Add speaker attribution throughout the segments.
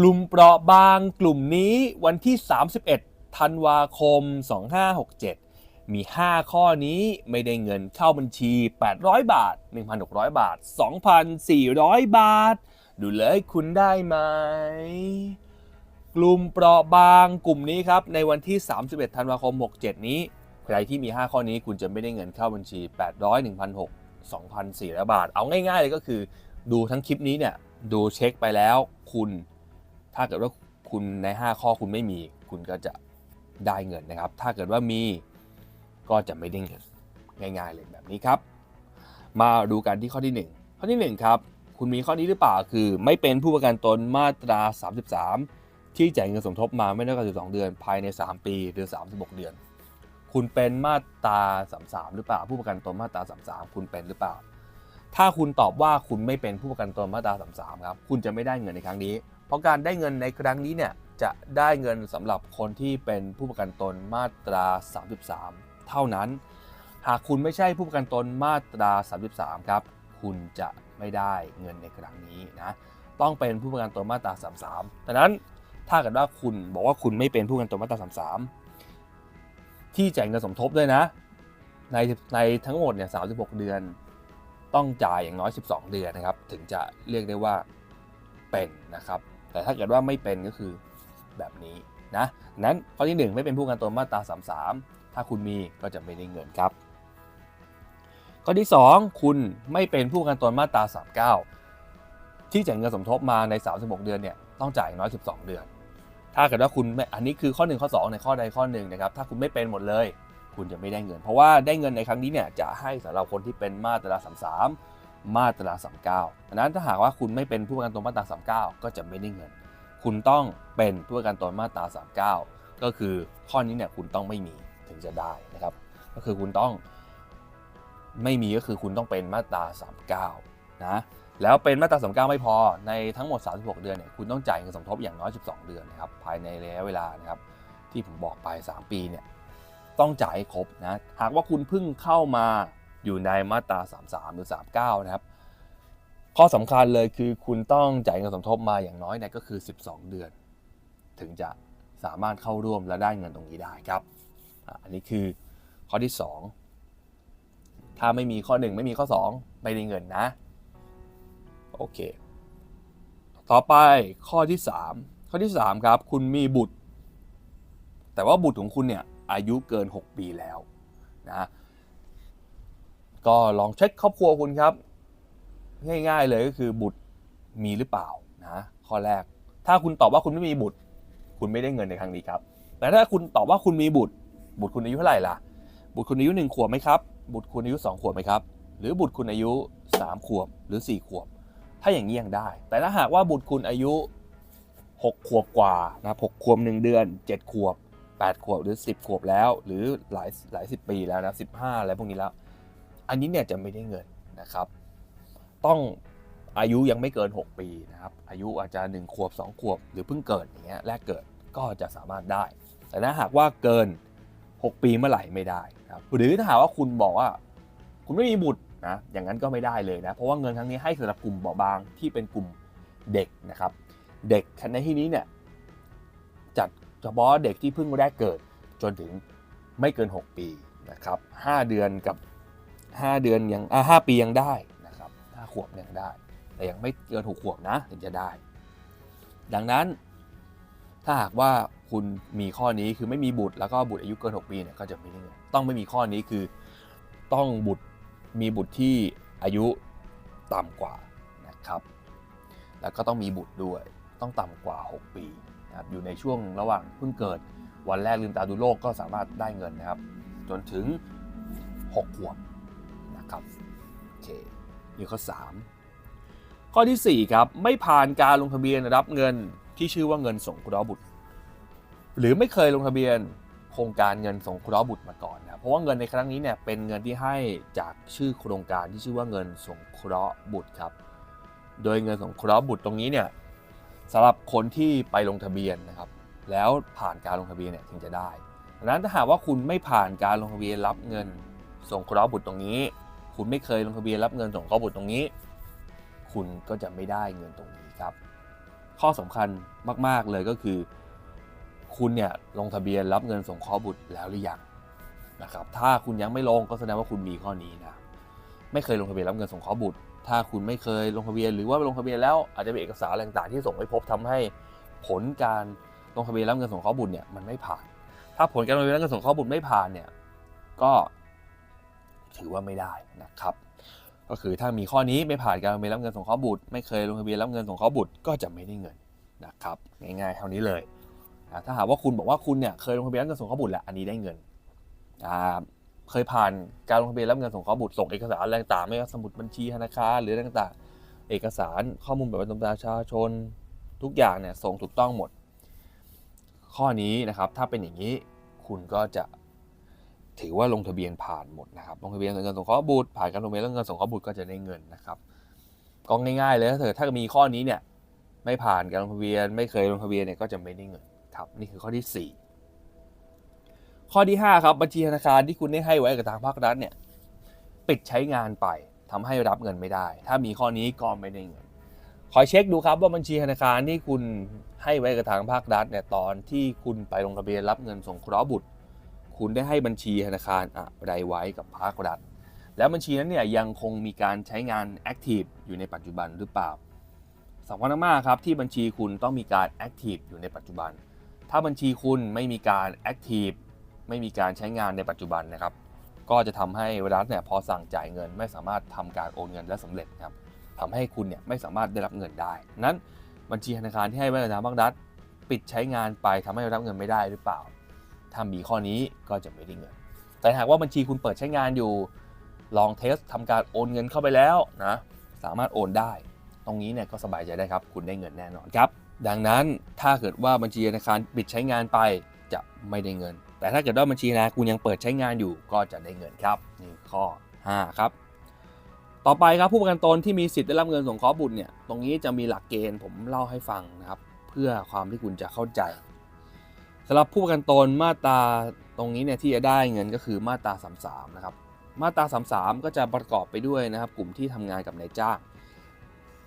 Speaker 1: กลุ่มเปราะบางกลุ่มนี้วันที่ 31 ธันวาคม 2567 มี 5 ข้อนี้ไม่ได้เงินเข้าบัญชี 800 บาท 1,600 บาท 2,400 บาท ดูเลยคุณได้ไหม กลุ่มเปราะบางกลุ่มนี้ครับ ในวันที่ 31 ธันวาคม 67 นี้ ใครที่มี 5 ข้อนี้คุณจะไม่ได้เงินเข้าบัญชี 800 1,600 2,400 บาท เอาง่ายๆเลยก็คือ ดูทั้งคลิปนี้เนี่ย ดูเช็คไปแล้วคุณ ถ้าเกิดว่าคุณใน 5 ข้อคุณไม่มี คุณก็จะได้เงินนะครับ ถ้าเกิดว่ามีก็จะไม่ได้เงินง่าย ๆ เลยแบบนี้ครับ มาดูกันที่ข้อที่ 1 ข้อที่ 1 ครับ คุณมีข้อนี้หรือเปล่าคือไม่เป็นผู้ประกันตนมาตรา 33 ที่จ่ายเงินสมทบมาไม่น้อยกว่า12 เดือน ภายใน 3 ปี หรือ 36 เดือน คุณเป็นมาตรา 33 หรือเปล่า ผู้ประกันตนมาตรา 33 คุณเป็นหรือเปล่า ถ้าคุณตอบว่าคุณไม่เป็นผู้ประกันตนมาตรา 33 ครับ คุณจะไม่ได้เงินในครั้งนี้ เพราะการได้เงินในครั้งนี้เนี่ยจะได้เงินสำหรับคนที่เป็นผู้ประกันตนมาตรา 33 เท่านั้น หากคุณไม่ใช่ผู้ประกันตนมาตรา 33 ครับ คุณจะไม่ได้เงินในครั้งนี้นะต้องเป็นผู้ประกันตนมาตรา 33ดังนั้นถ้าเกิดว่าคุณบอกว่าคุณไม่เป็นผู้ประกันตนมาตรา 33 ที่จ่ายเงินสมทบด้วยนะ ในในทั้งหมดเนี่ย 36 เดือน ต้องจ่ายอย่างน้อย 12 เดือนนะครับ ถึงจะเรียกได้ว่าเป็นนะครับ แต่ถ้าเกิดว่าไม่เป็นก็คือแบบนี้นะนั้นข้อที่ 1 ไม่เป็นผู้ประกันตนมาตรา 33 ถ้าคุณมีก็จะไม่ได้เงินครับ ข้อที่ 2 คุณไม่เป็นผู้ประกันตนมาตรา 39 ที่จ่ายเงินสมทบมาใน 36 เดือนเนี่ยต้องจ่ายอย่างน้อย 12 เดือน ถ้าเกิดว่าคุณไม่อันนี้คือข้อ 1 ข้อ 2 ในข้อใดข้อหนึ่งนะครับถ้าคุณไม่เป็นหมดเลย คุณจะไม่ได้เงิน เพราะว่าได้เงินในครั้งนี้เนี่ยจะให้สำหรับคนที่เป็นมาตรา 33 มาตรา 39ดังนั้นถ้าหากว่าคุณไม่เป็นผู้ประกันตนมาตรา 39 ก็จะไม่ได้เงิน คุณต้องเป็นผู้ประกันตนมาตรา 39 ก็คือข้อนี้เนี่ยคุณต้องไม่มีถึงจะได้นะครับ ก็คือคุณต้องไม่มีก็คือคุณต้องเป็นมาตรา 39 นะ แล้วเป็นมาตรา 39 ไม่พอ ในทั้งหมด 36 เดือนเนี่ย คุณต้องจ่ายเงินสมทบอย่างน้อย 12 เดือนนะครับ ภายในระยะเวลานะครับ ที่ผมบอกไป 3 ปีเนี่ย ต้องจ่ายให้ครบนะ หากว่าคุณเพิ่งเข้ามา อยู่ในมาตรา 33 หรือ 39 นะครับ ข้อสำคัญเลยคือคุณต้องจ่ายเงินสมทบมาอย่างน้อยเนี่ยก็คือ 12 เดือน ถึงจะสามารถเข้าร่วมและได้เงินตรงนี้ได้ครับ อันนี้คือข้อที่ 2 ถ้าไม่มีข้อ 1 ไม่มีข้อ 2 ไม่ได้เงินนะ โอเค ต่อไปข้อที่ 3 ข้อที่ 3 ครับ คุณมีบุตร แต่ว่าบุตรของคุณเนี่ยอายุเกิน 6 ปีแล้วนะ ก็ลองเช็คครอบครัวคุณครับ ง่าย ๆเลยก็คือบุตรมีหรือเปล่านะข้อแรก ถ้าคุณตอบว่าคุณไม่มีบุตร คุณไม่ได้เงินในครั้งนี้ครับ แต่ถ้าคุณตอบว่าคุณมีบุตร บุตรคุณอายุเท่าไหร่ล่ะ บุตรคุณอายุหนึ่งขวบไหมครับ บุตรคุณอายุสองขวบไหมครับ หรือบุตรคุณอายุสามขวบหรือสี่ขวบ ถ้าอย่างนี้ยังได้ แต่ถ้าหากว่าบุตรคุณอายุหกขวบกว่านะหกขวบหนึ่งเดือนเจ็ดขวบแปดขวบหรือสิบขวบแล้ว หรือหลายหลายสิบปีแล้วนะสิบห้าอะไรพวกนี้แล้ว อันนี้เนี่ยจะไม่ได้เงินนะครับ ต้องอายุยังไม่เกิน 6 ปีนะครับ อายุอาจจะ 1 ขวบ 2 ขวบ หรือเพิ่งเกิดอย่างเงี้ยแรกเกิดก็จะสามารถได้ แต่ถ้าหากว่าเกิน 6 ปีเมื่อไหร่ไม่ได้นะครับหรือถ้าหากว่าคุณบอกว่า คุณไม่มีบุตรนะอย่างนั้นก็ไม่ได้เลยนะ เพราะว่าเงินครั้งนี้ให้สำหรับกลุ่มเบาบางที่เป็นกลุ่มเด็กนะครับ เด็กในที่นี้เนี่ยจัดเฉพาะเด็กที่เพิ่งแรกเกิดจนถึงไม่เกิน 6 ปีนะครับ 5 เดือนกับ 5 เดือนยังอ่าห้าปียังได้นะครับห้าขวบยังได้ แต่ยังไม่เกินหกขวบนะถึงจะได้ ดังนั้นถ้าหากว่าคุณมีข้อนี้คือไม่มีบุตรแล้วก็บุตรอายุเกิน 6 ปีเนี่ยก็จะไม่ได้เงินต้องไม่มีข้อนี้คือต้องบุตรมีบุตรที่อายุต่ำกว่านะครับ แล้วก็ต้องมีบุตรด้วยต้องต่ำกว่า 6 ปีนะครับอยู่ในช่วงระหว่างเพิ่งเกิดวันแรกลืมตาดูโลกก็สามารถได้เงินนะครับ จนถึง 6 ขวบ ครับโอเคนี่ข้อ 3 ข้อทีสี่ 4 ครับ ไม่ผ่านการลงทะเบียนรับเงินที่ชื่อว่าเงินสงเคราะห์บุตร หรือไม่เคยลงทะเบียนโครงการเงินสงเคราะห์บุตรมาก่อนนะเพราะว่าเงินในครั้งนี้เนี่ยเป็นเงินที่ให้จากชื่อโครงการที่ชื่อว่าเงินสงเคราะห์บุตรครับ โดยเงินสงเคราะห์บุตรตรงนี้เนี่ยสำหรับคนที่ไปลงทะเบียนนะครับ แล้วผ่านการลงทะเบียนเนี่ยถึงจะได้ดังนั้นถ้าหากว่าคุณไม่ผ่านการลงทะเบียนรับเงินสงเคราะห์บุตรตรงนี้ คุณไม่เคยลงทะเบียนรับเงินสงเคราะห์บุตรตรงนี้ คุณก็จะไม่ได้เงินตรงนี้ครับ ข้อสำคัญมาก ๆ เลยก็คือ คุณเนี่ยลงทะเบียนรับเงินสงเคราะห์บุตรแล้วหรือยังนะครับ ถ้าคุณยังไม่ลงก็แสดงว่าคุณมีข้อนี้นะ ไม่เคยลงทะเบียนรับเงินสงเคราะห์บุตร ถ้าคุณไม่เคยลงทะเบียนหรือว่าไปลงทะเบียนแล้วอาจจะมีเอกสารอะไรต่างๆที่ส่งไม่พบทำให้ผลการลงทะเบียนรับเงินสงเคราะห์บุตรเนี่ยมันไม่ผ่าน ถ้าผลการลงทะเบียนรับเงินสงเคราะห์บุตรไม่ผ่านเนี่ย ก็ ถือว่าไม่ได้นะครับ ก็คือถ้ามีข้อนี้ไม่ผ่านการลงทะเบียนรับเงินสงเคราะห์บุตร ไม่เคยลงทะเบียนรับเงินสงเคราะห์บุตรก็จะไม่ได้เงินนะครับง่ายๆเท่านี้เลยถ้าหากว่าคุณบอกว่าคุณเนี่ยเคยลงทะเบียนรับเงินสงเคราะห์บุตรแหละอันนี้ได้เงินเคยผ่านการลงทะเบียนรับเงินสงเคราะห์บุตรส่งเอกสารอะไรต่างๆไม่ว่าสมุดบัญชีธนาคารหรือต่างๆ เอกสารข้อมูลแบบประชาชน ทุกอย่างเนี่ยส่งถูกต้องหมด ข้อนี้นะครับถ้าเป็นอย่างนี้คุณก็จะ ถือว่าลงทะเบียนผ่านหมดนะครับ ลงทะเบียนเงินสงเคราะห์บุตรผ่านการลงทะเบียนเงินสงเคราะห์บุตรก็จะได้เงินนะครับก็ง่ายๆเลยถ้าเกิดถ้ามีข้อนี้เนี่ยไม่ผ่านการลงทะเบียน ไม่เคยลงทะเบียนเนี่ยก็จะไม่ได้เงินครับนี่คือข้อที่ 4 ข้อที่ 5 ครับบัญชีธนาคารที่คุณได้ให้ไว้กับทางภาครัฐเนี่ยปิดใช้งานไปทำให้รับเงินไม่ได้ ถ้ามีข้อนี้ก็ไม่ได้เงินคอยเช็คดูครับว่าบัญชีธนาคารที่คุณให้ไว้กับทางภาครัฐเนี่ยตอนที่คุณไปลงทะเบียนรับเงินสงเคราะห์บุตร คุณได้ให้บัญชีธนาคารอะไรไว้กับภาครัฐ แล้วบัญชีนั้นเนี่ยยังคงมีการใช้งานแอคทีฟอยู่ในปัจจุบันหรือเปล่าสำคัญมากครับที่บัญชีคุณต้องมีการแอคทีฟอยู่ในปัจจุบัน ถ้าบัญชีคุณไม่มีการแอคทีฟไม่มีการใช้งานในปัจจุบันนะครับ ก็จะทำให้รัฐเนี่ยพอสั่งจ่ายเงิน ไม่สามารถทำการโอนเงินได้สำเร็จครับทำให้คุณเนี่ยไม่สามารถได้รับเงินได้ นั้นบัญชีธนาคารที่ให้ไว้กับทางภาครัฐปิดใช้งานไปทำให้รับเงินไม่ได้หรือเปล่า ถ้ามีข้อนี้ก็จะไม่ได้เงิน แต่หากว่าบัญชีคุณเปิดใช้งานอยู่ ลองเทสทำการโอนเงินเข้าไปแล้วนะ สามารถโอนได้ ตรงนี้เนี่ยก็สบายใจได้ครับ คุณได้เงินแน่นอนครับ ดังนั้นถ้าเกิดว่าบัญชีธนาคารปิดใช้งานไปจะไม่ได้เงิน แต่ถ้าเกิดว่าบัญชีนาคารคุณยังเปิดใช้งานอยู่ก็จะได้เงินครับ นี่ข้อ 5 ครับ ต่อไปครับผู้ประกันตนที่มีสิทธิ์ได้รับเงินสงเคราะห์บุตรเนี่ย ตรงนี้จะมีหลักเกณฑ์ผมเล่าให้ฟังนะครับ เพื่อความที่คุณจะเข้าใจ สำหรับผู้ประกันตนมาตราตรงนี้เนี่ยที่จะได้เงินก็คือมาตรา 33 นะครับ มาตรา 33 ก็จะประกอบไปด้วยนะครับ กลุ่มที่ทำงานกับนายจ้าง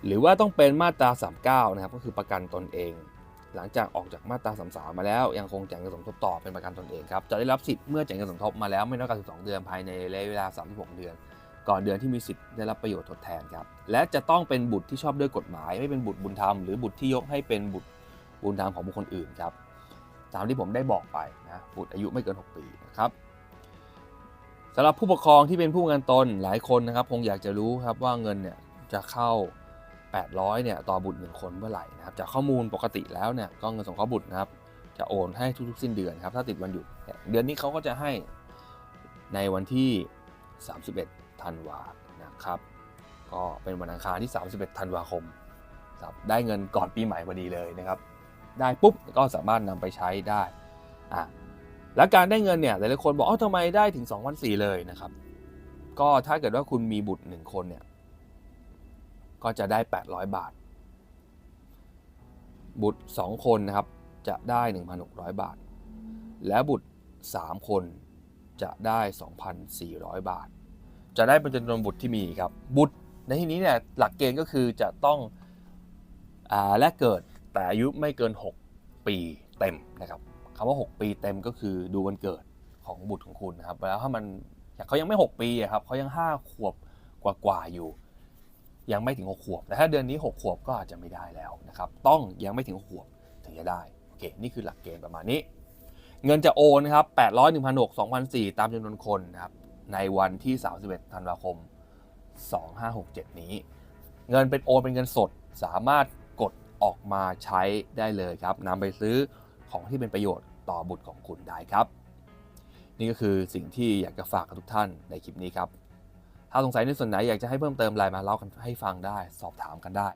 Speaker 1: หรือว่าต้องเป็นมาตรา 39 นะครับ ก็คือประกันตนเอง หลังจากออกจากมาตรา 33 มาแล้วยังคงจ่ายเงินสมทบต่อเป็นประกันตนเองครับจะได้รับสิทธิ์เมื่อจ่ายเงินสมทบมาแล้วไม่น้อยกว่า12 เดือนภายในระยะเวลา 36 เดือน ก่อนเดือนที่มีสิทธิ์ได้รับประโยชน์ทดแทนครับและจะต้องเป็นบุตรที่ชอบด้วยกฎหมาย ไม่เป็นบุตรบุญธรรมหรือบุตรที่ยกให้เป็นบุตรบุญธรรมของบุคคลอื่นครับ ตามที่ผมได้บอกไปนะบุตรอายุไม่เกิน 6 ปีนะครับสำหรับผู้ปกครองที่เป็นผู้ประกันตนหลายคนนะครับ คงอยากจะรู้ครับว่าเงินเนี่ยจะเข้า 800เนี่ยต่อบุตร1คนเมื่อไหร่นะครับจากข้อมูลปกติแล้วเนี่ยก็เงินสงเคราะห์บุตรนะครับ จะโอนให้ทุกๆ สิ้นเดือนครับ ถ้าติดวันหยุดเนี่ยเดือนนี้เขาก็จะให้ในวันที่ 31ธันวานะครับ ก็เป็นวันอังคารที่ 31ธันวาคมครับได้เงินก่อนปีใหม่พอดีเลยนะครับ ได้ปุ๊บก็สามารถนำไปใช้ได้อะแล้วการได้เงินเนี่ยหลายๆคนบอกอ๋อทำไมได้ถึง2 0 0 4เลยนะครับ ก็ถ้าเกิดว่าคุณมีบุตร1คนเนี่ยก็จะได้ 800 บาท บุตร 2 คนนะครับจะได้ 1,600 บาท และบุตร 3 คนจะได้ 2,400 บาท จะได้เป็นจำนวนบุตรที่มีครับ บุตรในที่นี้เนี่ยหลักเกณฑ์ก็คือจะต้องอและเกิด แต่อายุไม่เกิน 6 ปีเต็มนะครับคำว่า 6 ปีเต็มก็คือดูวันเกิดของบุตรของคุณนะครับแล้วถ้ามันเขายังไม่ 6 ปีครับเขายัง 5 ขวบกว่าๆอยู่ ยังไม่ถึง 6 ขวบ แต่ถ้าเดือนนี้ 6 ขวบก็อาจจะไม่ได้แล้วนะครับต้องยังไม่ถึง 6 ขวบถึงจะได้โอเคนี่คือหลักเกณฑ์ประมาณนี้ เงินจะโอนนะครับ800 1,600 2,400ตามจำนวนคนนะครับในวันที่ 31 ธันวาคม 2567 นี้ เงินเป็นโอนเป็นเงินสดสามารถ ออกมาใช้ได้เลยครับนำไปซื้อของที่เป็นประโยชน์ต่อบุตรของคุณได้ครับ นี่ก็คือสิ่งที่อยากจะฝากกับทุกท่านในคลิปนี้ครับ ถ้าสงสัยในส่วนไหนอยากจะให้เพิ่มเติมไลน์มาเล่ากันให้ฟังได้ สอบถามกันได้